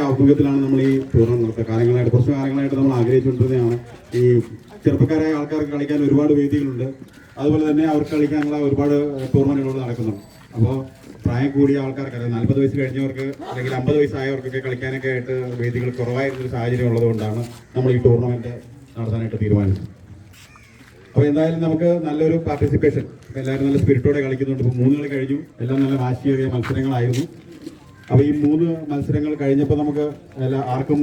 ഔദ്യോഗികത്തിലാണ് നമ്മൾ ഈ ടൂർണമെന്റ് നടത്തുക. കാലങ്ങളായിട്ട് കുറച്ച് കാലങ്ങളായിട്ട് നമ്മൾ ആഗ്രഹിച്ചുകൊണ്ടിരുന്നതാണ്. ഈ ചെറുപ്പക്കാരായ ആൾക്കാർക്ക് കളിക്കാൻ ഒരുപാട് വേദികളുണ്ട്. അതുപോലെ തന്നെ അവർക്ക് കളിക്കാനുള്ള ഒരുപാട് ടൂർണമെന്റുകൾ നടക്കുന്നുണ്ട്. അപ്പോൾ പ്രായം കൂടിയ ആൾക്കാർക്ക് നാൽപ്പത് വയസ്സ് കഴിഞ്ഞവർക്ക് അല്ലെങ്കിൽ അമ്പത് വയസ്സായവർക്കൊക്കെ കളിക്കാനൊക്കെ ആയിട്ട് വേദികൾ കുറവായിരുന്നൊരു സാഹചര്യം ഉള്ളതുകൊണ്ടാണ് നമ്മൾ ഈ ടൂർണമെന്റ് നടത്താനായിട്ട് തീരുമാനിച്ചത്. അപ്പോൾ എന്തായാലും നമുക്ക് നല്ലൊരു പാർട്ടിസിപ്പേഷൻ എല്ലാവരും നല്ല സ്പിരിറ്റോടെ കളിക്കുന്നുണ്ട്. ഇപ്പോൾ മൂന്ന് കളി കഴിഞ്ഞു. എല്ലാം നല്ല വാശിയേറിയ മത്സരങ്ങളായിരുന്നു. അപ്പോൾ ഈ മൂന്ന് മത്സരങ്ങൾ കഴിഞ്ഞപ്പോൾ നമുക്ക് ആർക്കും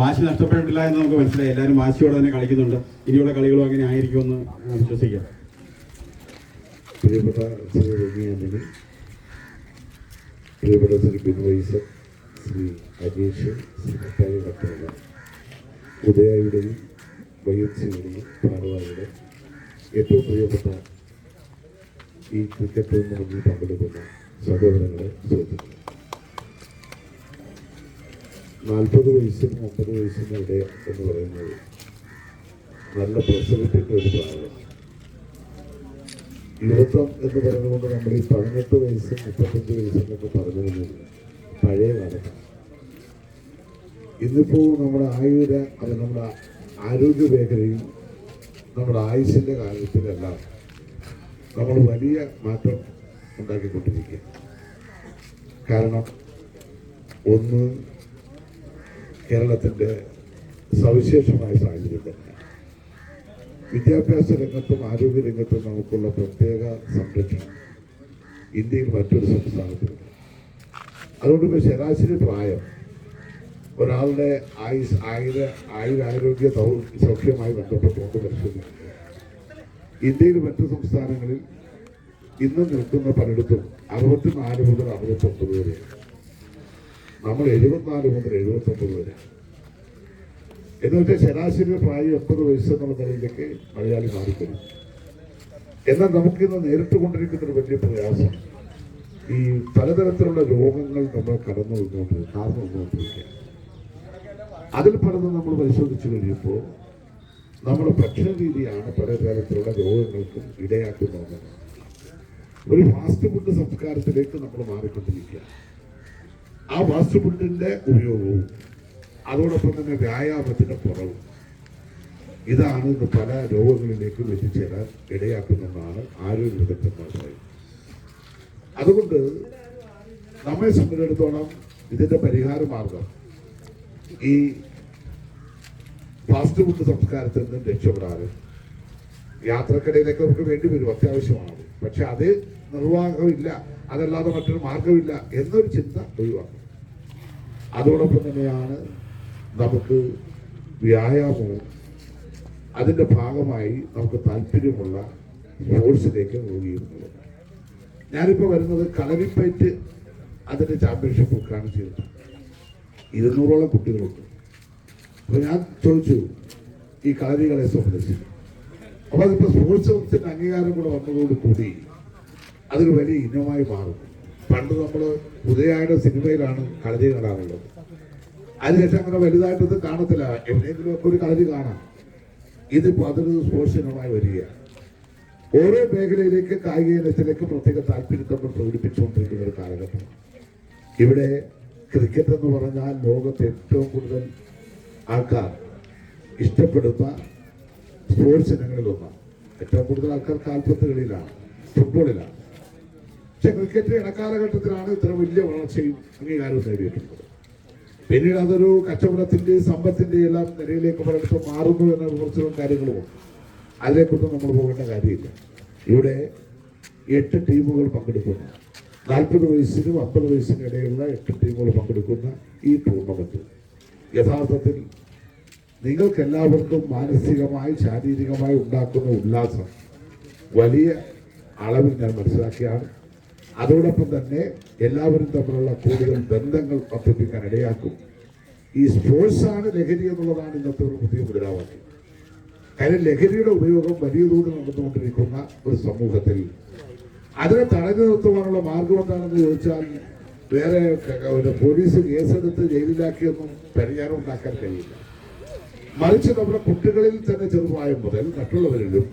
വാശി നഷ്ടപ്പെട്ടിട്ടില്ല എന്ന് നമുക്ക് മനസ്സിലായി. എല്ലാവരും വാശിയോടെ തന്നെ കളിക്കുന്നുണ്ട്. ഇനിയുള്ള കളികളും അങ്ങനെ ആയിരിക്കുമെന്ന് വിശ്വസിക്കാം. പ്രിയപ്പെട്ട ശ്രീ പ്രിയപ്പെട്ട ശ്രീ ബിൻവൈസ് ശ്രീ അജേഷ് സെക്രട്ടറി ഡോക്ടറുടെ ഉദയയുടെയും വൈഎംസിയുടെയും ഭാരവാഹിയുടെ ഏറ്റവും പ്രിയപ്പെട്ട ഈ ക്രിക്കറ്റ് ടൂർണമെന്റിൽ പങ്കെടുക്കുന്ന സഹോദരങ്ങളെ സുഹൃത്തുക്കളെ. നാൽപ്പത് വയസ്സിന് അമ്പത് വയസ്സിന് ഇവിടെ എന്ന് പറയുന്നത് നല്ല പ്രസവത്തിന്റെ ഒരു പ്രായം. യുവത്വം എന്ന് പറഞ്ഞുകൊണ്ട് നമ്മൾ ഈ പതിനെട്ട് വയസ്സും മുപ്പത്തഞ്ച് വയസ്സൊക്കെ പറഞ്ഞു കഴിഞ്ഞാൽ പഴയ കാലത്താണ് ഇന്നിപ്പോൾ നമ്മുടെ ആയുര അത് നമ്മുടെ ആരോഗ്യ മേഖലയിൽ നമ്മുടെ ആയുസിന്റെ കാര്യത്തിലെല്ലാം നമ്മൾ വലിയ മാറ്റം ഉണ്ടാക്കിക്കൊണ്ടിരിക്കുക കാരണം ഒന്ന് കേരളത്തിന്റെ സവിശേഷമായ സാഹചര്യം തന്നെയാണ്. വിദ്യാഭ്യാസ രംഗത്തും ആരോഗ്യ രംഗത്തും നമുക്കുള്ള പ്രത്യേക സംരക്ഷണം ഇന്ത്യയിൽ മറ്റൊരു സംസ്ഥാനത്തിലുണ്ട്. അതുകൊണ്ട് ശരാശരി പ്രായം ഒരാളുടെ ആയുസ് ആയുര ആയുരാരോഗ്യ സൗഖ്യമായി ബന്ധപ്പെട്ടുകൊണ്ട് പരിശോധിക്കുന്നത് ഇന്ത്യയിൽ മറ്റു സംസ്ഥാനങ്ങളിൽ ഇന്ന് നിൽക്കുന്ന പലയിടത്തും അറുപത്തിനാല് മുതൽ അറുപത്തൊമ്പത് വരെ നമ്മൾ എഴുപത്തിനാല് മുതൽ എഴുപത്തൊമ്പത് വരെ. എന്നുവെച്ചാൽ ശരാശരി പ്രായം എൺപത് വയസ്സ് എന്നുള്ള നിലയിലേക്ക് മലയാളി മാറിക്കഴിഞ്ഞു. എന്നാൽ നമുക്കിന്ന് നേരിട്ട് കൊണ്ടിരിക്കുന്ന ഒരു വലിയ പ്രയാസം ഈ പലതരത്തിലുള്ള രോഗങ്ങൾ നമ്മൾ കടന്നു വന്നുകൊണ്ട് കാർന്നു വന്നുകൊണ്ടിരിക്കുക അതിൽ പലതും നമ്മൾ പരിശോധിച്ചു കഴിയുമ്പോൾ നമ്മുടെ ഭക്ഷണ രീതിയാണ് പലതരത്തിലുള്ള രോഗങ്ങൾക്കും ഇടയാക്കുന്നത് ഒരു ഫാസ്റ്റ് ഫുഡ് സംസ്കാരത്തിലേക്ക് നമ്മൾ മാറിക്കൊണ്ടിരിക്കുക ആ വാസ്തുപുല്ലിന്റെ ഉപയോഗവും അതോടൊപ്പം തന്നെ വ്യായാമത്തിന്റെ കുറവും. ഇതാണ് ഇന്ന് പല രോഗങ്ങളിലേക്കും എത്തിച്ചേരാൻ ഇടയാക്കുന്നതാണ് ആരോഗ്യ വിദഗ്ധന്മാർ പറയുന്നത് അതുകൊണ്ട് നമ്മെ സംബന്ധിച്ചിടത്തോളം ഇതിന്റെ പരിഹാര മാർഗം ഈ ഫാസ്റ്റ് ഫുഡ് സംസ്കാരത്തിൽ നിന്നും രക്ഷപ്പെടാതെ യാത്രക്കിടയിലൊക്കെ നമുക്ക് വേണ്ടി വരും അത്യാവശ്യമാണ്. പക്ഷെ അത് നിർവാഹമില്ല അതല്ലാതെ മറ്റൊരു മാർഗമില്ല എന്നൊരു ചിന്ത ഒഴിവാക്കണം അതോടൊപ്പം തന്നെയാണ് നമുക്ക് വ്യായാമവും അതിന്റെ ഭാഗമായി നമുക്ക് താല്പര്യമുള്ള സ്പോർട്സിലേക്ക് മുഴുകിയിരുന്നത് ഞാനിപ്പോൾ വരുന്നത് കളരിപ്പയറ്റ് അതിന്റെ ചാമ്പ്യൻഷിപ്പ് ഉദ്ഘാടനം ചെയ്തിട്ടുണ്ട് ഇരുന്നൂറോളം കുട്ടികളുണ്ട്. അപ്പോൾ ഞാൻ ചോദിച്ചു ഈ കളരികളെ സംബന്ധിച്ച്? അപ്പോൾ അതിപ്പോൾ സ്പോർട്സ് വകുപ്പിന്റെ അംഗീകാരം കൂടെ വന്നതോടുകൂടി അതൊരു വലിയ ഇനമായി മാറുന്നു. പണ്ട് നമ്മൾ ഉദയായുടെ സിനിമയിലാണ് കളരി കാണാറുള്ളത്. അതിനുശേഷം അങ്ങനെ വലുതായിട്ടത് കാണത്തില്ല. എവിടെയെങ്കിലും ഒക്കെ ഒരു കളരി കാണാം. ഇതിപ്പോൾ അതൊരു സ്പോർട്സിനമായി വരിക. ഓരോ മേഖലയിലേക്ക് കായിക ഇനത്തിലേക്ക് പ്രത്യേക താല്പര്യം നമ്മൾ പ്രകടിപ്പിച്ചുകൊണ്ടിരിക്കുന്ന ഒരു കാലഘട്ടം. ഇവിടെ ക്രിക്കറ്റ് എന്ന് പറഞ്ഞാൽ ലോകത്ത് ഏറ്റവും കൂടുതൽ ആൾക്കാർ ഇഷ്ടപ്പെടുന്ന സ്പോർട്സ് ഇനങ്ങളിലൊന്നാണ്. ഏറ്റവും കൂടുതൽ ആൾക്കാർ കാൽപ്പത്ത് കളിയിലാണ് ഫുട്ബോളിലാണ് പക്ഷെ ക്രിക്കറ്റ് ഇടക്കാലഘട്ടത്തിലാണ് ഇത്ര വലിയ വളർച്ചയും അംഗീകാരവും നേടിയിട്ടുള്ളത്. പിന്നീട് അതൊരു കച്ചവടത്തിന്റെ സമ്പത്തിന്റെ എല്ലാം നിലയിലേക്ക് പലയിടത്തും മാറുന്നു എന്ന വിമർശനവും കാര്യങ്ങളും അതിലേക്കൊന്നും നമ്മൾ പോകേണ്ട കാര്യമില്ല. ഇവിടെ എട്ട് ടീമുകൾ പങ്കെടുക്കുന്നു. നാൽപ്പത് വയസ്സിനും അമ്പത് വയസ്സിനും ഇടയിലുള്ള എട്ട് ടീമുകൾ പങ്കെടുക്കുന്ന ഈ ടൂർണമെന്റ് യഥാർത്ഥത്തിൽ നിങ്ങൾക്കെല്ലാവർക്കും മാനസികമായി ശാരീരികമായി ഉണ്ടാക്കുന്ന ഉല്ലാസം വലിയ അളവിൽ ഞാൻ മനസ്സിലാക്കിയാണ്. അതോടൊപ്പം തന്നെ എല്ലാവരും തമ്മിലുള്ള കൂടുതൽ ബന്ധങ്ങൾ വർദ്ധിപ്പിക്കാൻ ഇടയാക്കും. ഈ സ്പോർട്സാണ് ലഹരി എന്നുള്ളതാണ് ഇന്നത്തെ ഒരു പുതിയ മുദ്രാവാക്യം. കാര്യം ലഹരിയുടെ ഉപയോഗം വലിയ തോതിൽ നടന്നുകൊണ്ടിരിക്കുന്ന ഒരു സമൂഹത്തിൽ. അതിനെ തടഞ്ഞു നിർത്തുവാനുള്ള മാർഗം എന്താണെന്ന് ചോദിച്ചാൽ വേറെ ഒരു പോലീസ് കേസെടുത്ത് ജയിലിലാക്കിയൊന്നും പരിഹാരം ഉണ്ടാക്കാൻ കഴിയില്ല. മറിച്ച് നമ്മുടെ കുട്ടികളിൽ തന്നെ ചെറുപ്രായം മുതൽ മറ്റുള്ളവരിലും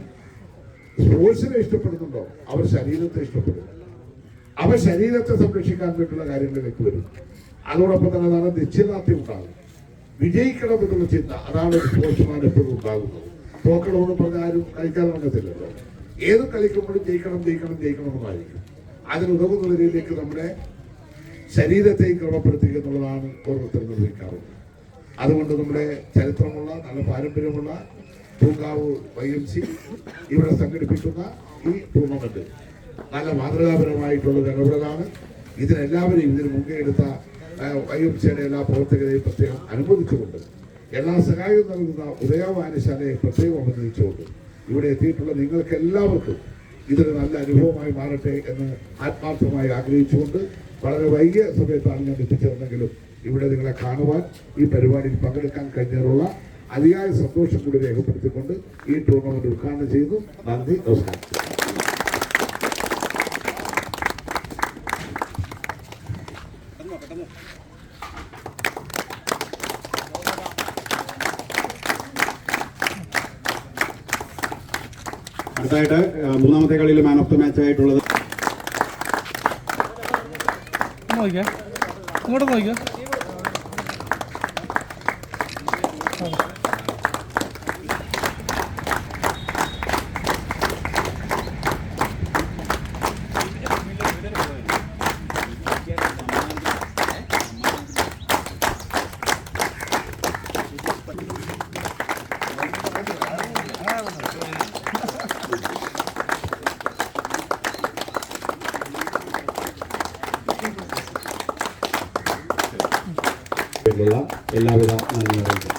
സ്പോർട്സിനെ ഇഷ്ടപ്പെടുന്നുണ്ടോ? അവർ ശരീരത്തെ ഇഷ്ടപ്പെടും അവർ ശരീരത്തെ സംരക്ഷിക്കാൻ വേണ്ടിയുള്ള കാര്യങ്ങളിലേക്ക് വരും. അതോടൊപ്പം തന്നെ അതാണ് നിശ്ചയദാർഢ്യം ഉണ്ടാകും വിജയിക്കണം എന്നുള്ള ചിന്ത അതാണ് ഒരു സ്പോർട്സ്മാൻ എപ്പോഴും ഉണ്ടാകുന്നത്. തോക്കണമെന്ന് പറഞ്ഞ ആരും കളിക്കാൻ നടക്കത്തില്ലല്ലോ. ഏത് കളിക്കുമ്പോഴും ജയിക്കണം ജയിക്കണം ജയിക്കണം എന്നായിരിക്കും. അതിനുതകുന്ന നിലയിലേക്ക് നമ്മുടെ ശരീരത്തെയും ക്രമപ്പെടുത്തുക എന്നുള്ളതാണ് ഓരോരുത്തർ നിർവഹിക്കാറുള്ളത്. അതുകൊണ്ട് നമ്മുടെ ചരിത്രമുള്ള നല്ല പാരമ്പര്യമുള്ള പൂങ്കാവ് വൈ എം സി ഇവിടെ സംഘടിപ്പിക്കുന്ന ഈ ടൂർണമെന്റ്. നല്ല മാതൃകാപരമായിട്ടുള്ള ഇടപെടലാണ് ഇതിനെല്ലാവരെയും ഇതിന് മുൻകൈ എടുത്ത ഐ എം സിയുടെ എല്ലാ പ്രവർത്തകരെയും പ്രത്യേകം അനുമോദിച്ചുകൊണ്ട് എല്ലാ സഹായവും നൽകുന്ന ഉദയവാനശാലയെ പ്രത്യേകം അഭിനന്ദിച്ചുകൊണ്ട് ഇവിടെ എത്തിയിട്ടുള്ള നിങ്ങൾക്ക് എല്ലാവർക്കും ഇതൊരു നല്ല അനുഭവമായി മാറട്ടെ എന്ന് ആത്മാർത്ഥമായി ആഗ്രഹിച്ചുകൊണ്ട് വളരെ വൈകിയ സമയത്താണ് ഞാൻ എത്തിച്ചേർന്നെങ്കിലും ഇവിടെ നിങ്ങളെ കാണുവാൻ ഈ പരിപാടിയിൽ പങ്കെടുക്കാൻ കഴിഞ്ഞതിനുള്ള അതിയായ സന്തോഷം കൂടി രേഖപ്പെടുത്തിക്കൊണ്ട് ഈ ടൂർണമെന്റ് ഉദ്ഘാടനം ചെയ്യുന്നു. നന്ദി നമസ്കാരം. അടുത്തായിട്ട് മൂന്നാമത്തെ കളിയിൽ മാൻ ഓഫ് ദ മാച്ച് ആയിട്ടുള്ളത് ഇങ്ങോട്ട് നോക്കിയാ porque él la, él la verá.